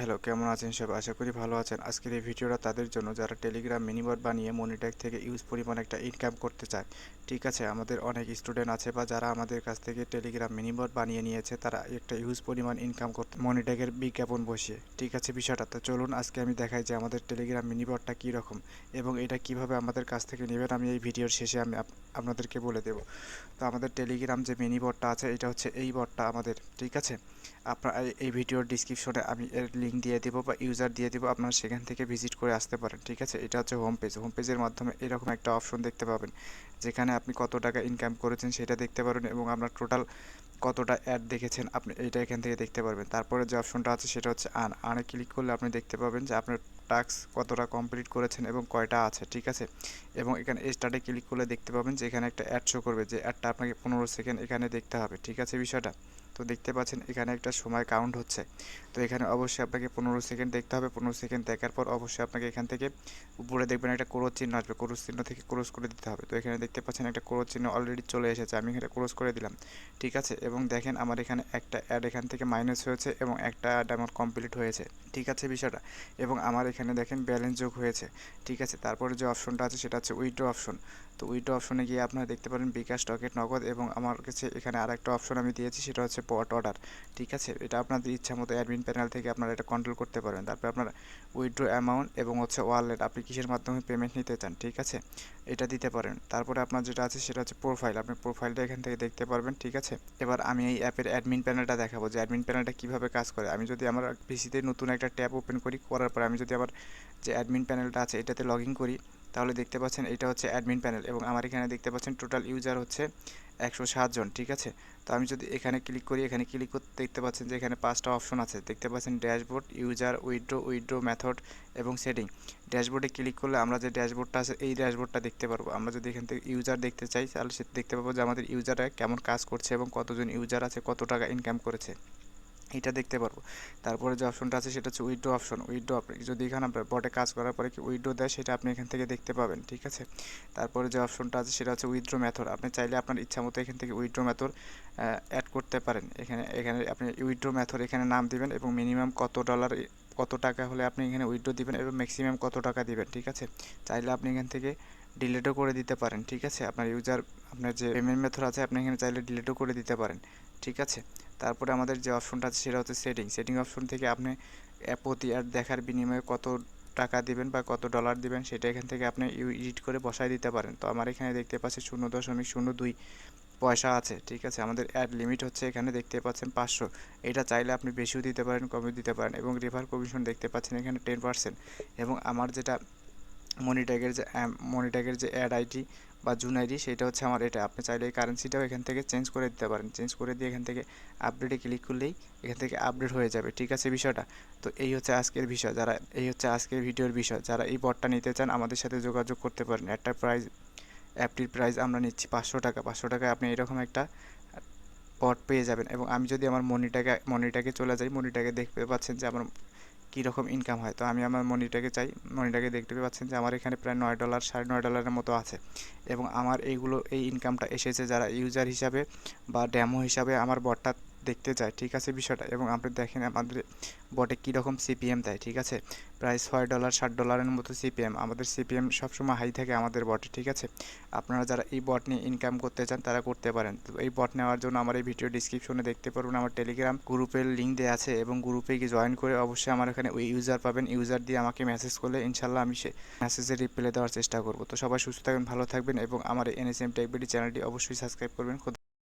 Hello কেমন আছেন সব? আশা করি ভালো আছেন। আজকের এই ভিডিওটা তাদের জন্য যারা টেলিগ্রাম মিনিবট বানিয়ে মনিট্যাগ থেকে ইউজ পরিমাণ একটা ইনকাম করতে চায়, ঠিক আছে? আমাদের অনেক স্টুডেন্ট আছে বা যারা আমাদের কাছ থেকে টেলিগ্রাম মিনিবট বানিয়ে নিয়েছে, তারা একটা ইউজ পরিমাণ ইনকাম করতে মনিট্যাগের বিজ্ঞাপন বসিয়ে, ঠিক আছে বিষয়টা? তো চলুন আজকে আমি দেখাই যে আমাদের টেলিগ্রাম মিনিবটটা কী রকম এবং এটা কীভাবে আমাদের কাছ থেকে নেবেন। আমি এই ভিডিওর শেষে আমি আপ- আপনাদেরকে বলে দেব। তো আমাদের টেলিগ্রাম যে মিনি বটটা আছে, এটা হচ্ছে এই বটটা আমাদের, ঠিক আছে? আপনার এই ভিডিওর ডিসক্রিপশনে আমি এর লিঙ্ক দিয়ে দেবো বা ইউজার দিয়ে দেবো, আপনারা সেখান থেকে ভিজিট করে আসতে পারেন, ঠিক আছে? এটা হচ্ছে হোম পেজ হোম পেজের মাধ্যমে এরকম একটা অপশন দেখতে পাবেন, যেখানে আপনি কত টাকা ইনকাম করেছেন সেটা দেখতে পারবেন এবং আপনার টোটাল কতটা অ্যাড দেখেছেন আপনি এইটা এখান থেকে দেখতে পারবেন। তারপরে যে অপশনটা আছে সেটা হচ্ছে আন আনে ক্লিক করলে আপনি দেখতে পাবেন যে আপনার টাস্ক কতটা কমপ্লিট করেছেন এবং কয়টা আছে, ঠিক আছে? এবং এখানে স্টার্টে ক্লিক করলে দেখতে পাবেন যে এখানে একটা অ্যাড শো করবে, যে অ্যাডটা আপনাকে পনেরো সেকেন্ড এখানে দেখতে হবে, ঠিক আছে বিষয়টা? তো দেখতে পাচ্ছেন এখানে একটা সময় কাউন্ট হচ্ছে। তো এখানে অবশ্যই আপনাকে পনেরো সেকেন্ড দেখতে হবে। পনেরো সেকেন্ড দেখার পর অবশ্যই আপনাকে এখান থেকে উপরে দেখবেন একটা ক্রোশ চিহ্ন আসবে। ক্রোশ চিহ্ন থেকে ক্রোশ করে দিতে হবে। তো এখানে দেখতে পাচ্ছেন একটা ক্রোশ চিহ্ন অলরেডি চলে এসেছে। আমি এখানে ক্রোশ করে দিলাম। ঠিক আছে? এবং দেখেন আমার এখানে একটা অ্যাড এখান থেকে মাইনাস হয়েছে এবং একটা অ্যাড আমার কমপ্লিট হয়েছে। ঠিক আছে বিষয়টা? এবং আমার এখানে দেখেন ব্যালেন্স যোগ হয়েছে। ঠিক আছে? তারপরে যে অপশনটা আছে সেটা হচ্ছে উইড্রো অপশন তো উইড্রো অপশনে গিয়ে আপনারা দেখতে পারেন বিকাশ, টকেট, নগদ এবং আমার কাছে এখানে আর একটা অপশন আমি দিয়েছি। সেটা হচ্ছে পট অর্ডার ঠিক আছে? এটা আপনাদের ইচ্ছা মতো অ্যাডমিন প্যানেল থেকে আপনারা এটা কন্ট্রোল করতে পারবেন। তারপরে আপনার উইথড্র অ্যামাউন্ট এবং হচ্ছে ওয়ালেট আপনি কিসের মাধ্যমে পেমেন্ট নিতে চান, ঠিক আছে? এটা দিতে পারেন। তারপরে আপনার যেটা আছে সেটা হচ্ছে প্রোফাইল আপনি প্রোফাইলটা এখান থেকে দেখতে পারবেন, ঠিক আছে? এবার আমি এই অ্যাপের অ্যাডমিন প্যানেলটা দেখাবো, যে অ্যাডমিন প্যানেলটা কীভাবে কাজ করে। আমি যদি আমার পিসিতে নতুন একটা ট্যাব ওপেন করি, করার পরে আমি যদি আমার যে অ্যাডমিন প্যানেলটা আছে, এটাতে লগ ইন করি তাহলে দেখতে পাচ্ছেন এটা হচ্ছে অ্যাডমিন প্যানেল এবং আমার এখানে দেখতে পাচ্ছেন টোটাল ইউজার হচ্ছে একশো জন, ঠিক আছে? তো আমি যদি এখানে ক্লিক করি, এখানে ক্লিক করতে দেখতে পাচ্ছেন যে এখানে পাঁচটা অপশন আছে। দেখতে পাচ্ছেন dashboard user withdraw withdraw method এবং সেটিং ড্যাশবোর্ডে ক্লিক করলে আমরা যে ড্যাশবোর্ডটা আছে, এই ড্যাশবোর্ডটা দেখতে পারব। আমরা যদি এখান থেকে ইউজার দেখতে চাই, তাহলে সে দেখতে পাবো যে আমাদের ইউজাররা কেমন কাজ করছে এবং কতজন ইউজার আছে, কত টাকা ইনকাম করেছে। এটা দেখতে পারব। তারপরে যে অপশনটা আছে সেটা হচ্ছে উইড্রো অপশন উইড্রো আপনি যদি এখানে আপনার বটে কাজ করার পরে কি উইড্রো দেয় সেটা আপনি এখান থেকে দেখতে পাবেন, ঠিক আছে? তারপরে যে অপশনটা আছে সেটা হচ্ছে উইড্রো মেথড আপনি চাইলে আপনার ইচ্ছা মতো এখান থেকে উইথড্র মেথড অ্যাড করতে পারেন। এখানে এখানে আপনি উইড্রো মেথড এখানে নাম দিবেন এবং মিনিমাম কত ডলার কত টাকা হলে আপনি এখানে উইথড্র দিবেন এবং ম্যাক্সিমাম কত টাকা দিবেন, ঠিক আছে? চাইলে আপনি এখান থেকে ডিলেটও করে দিতে পারেন, ঠিক আছে? আপনার ইউজার আপনার যে পেমেন্ট মেথড আছে, আপনি এখানে চাইলে ডিলেটও করে দিতে পারেন, ঠিক আছে? তারপরে আমাদের যে অপশনটা আছে সেটা হচ্ছে সেটিং সেটিং অপশন থেকে আপনি প্রতি অ্যাড দেখার বিনিময়ে কত টাকা দিবেন বা কত ডলার দিবেন সেটা এখান থেকে আপনি এডিট করে বসায় দিতে পারেন। তো আমার এখানে দেখতে পাচ্ছি শূন্য দশমিক শূন্য দুই পয়সা আছে, ঠিক আছে? আমাদের অ্যাড লিমিট হচ্ছে এখানে দেখতে পাচ্ছেন পাঁচশো। এটা চাইলে আপনি বেশিও দিতে পারেন, কমও দিতে পারেন এবং রেফার কমিশন দেখতে পাচ্ছেন এখানে টেন পার্সেন্ট এবং আমার যেটা মনিট্যাগের যে মনিট্যাগের যে অ্যাড আইডি বা জুন আইডি সেটা হচ্ছে আমার এটা। আপনি চাইলে এই কারেন্সিটাও এখান থেকে চেঞ্জ করে দিতে পারেন। চেঞ্জ করে দিয়ে এখান থেকে আপডেটে ক্লিক করলেই এখান থেকে আপডেট হয়ে যাবে। ঠিক আছে বিষয়টা? তো এই হচ্ছে আজকের বিষয়। যারা, এই হচ্ছে আজকের ভিডিওর বিষয়। যারা এই বটটা নিতে চান, আমাদের সাথে যোগাযোগ করতে পারেন। একটা প্রাইস অ্যাপটির প্রাইস আমরা নিচ্ছি পাঁচশো টাকা। পাঁচশো টাকায় আপনি এরকম একটা বট পেয়ে যাবেন। এবং আমি যদি আমার মনিটাকে মনিটাকে চলে যাই মনিটাকে দেখতে পাচ্ছেন যে আমার কীরকম ইনকাম হয়। তো আমি আমার মনিটাকে চাই মনিটাকে দেখতে পাচ্ছেন যে আমার এখানে প্রায় নয় ডলার সাড়ে নয় ডলারের মতো আছে। এবং আমার এইগুলো, এই ইনকামটা এসেছে যারা ইউজার হিসাবে বা ড্যামো হিসাবে আমার বটটা দেখতে চায় ঠিক আছে, বিষয়টা। এবং আপনি দেখেন আমাদের বটে কীরকম সিপিএম দেয়, ঠিক আছে? প্রায় ছয় ডলার ষাট ডলারের মতো সিপিএম আমাদের সিপিএম সবসময় হাই থাকে আমাদের বটে ঠিক আছে? আপনারা যারা এই বট নিয়ে ইনকাম করতে চান, তারা করতে পারেন। তো এই বট নেওয়ার জন্য আমার এই ভিডিও ডিসক্রিপশনে দেখতে পারবেন, আমার টেলিগ্রাম গ্রুপের লিঙ্ক দেওয়া আছে এবং গ্রুপে গিয়ে জয়েন করে অবশ্যই আমার এখানে ওই ইউজার পাবেন। ইউজার দিয়ে আমাকে মেসেজ করলে ইনশাল্লাহ আমি সে মেসেজের রিপ্লাই দেওয়ার চেষ্টা করব। তো সবাই সুস্থ থাকবেন, ভালো থাকবেন এবং আমার এনএসএম টেকবিডি চ্যানেলটি অবশ্যই সাবস্ক্রাইব করবেন।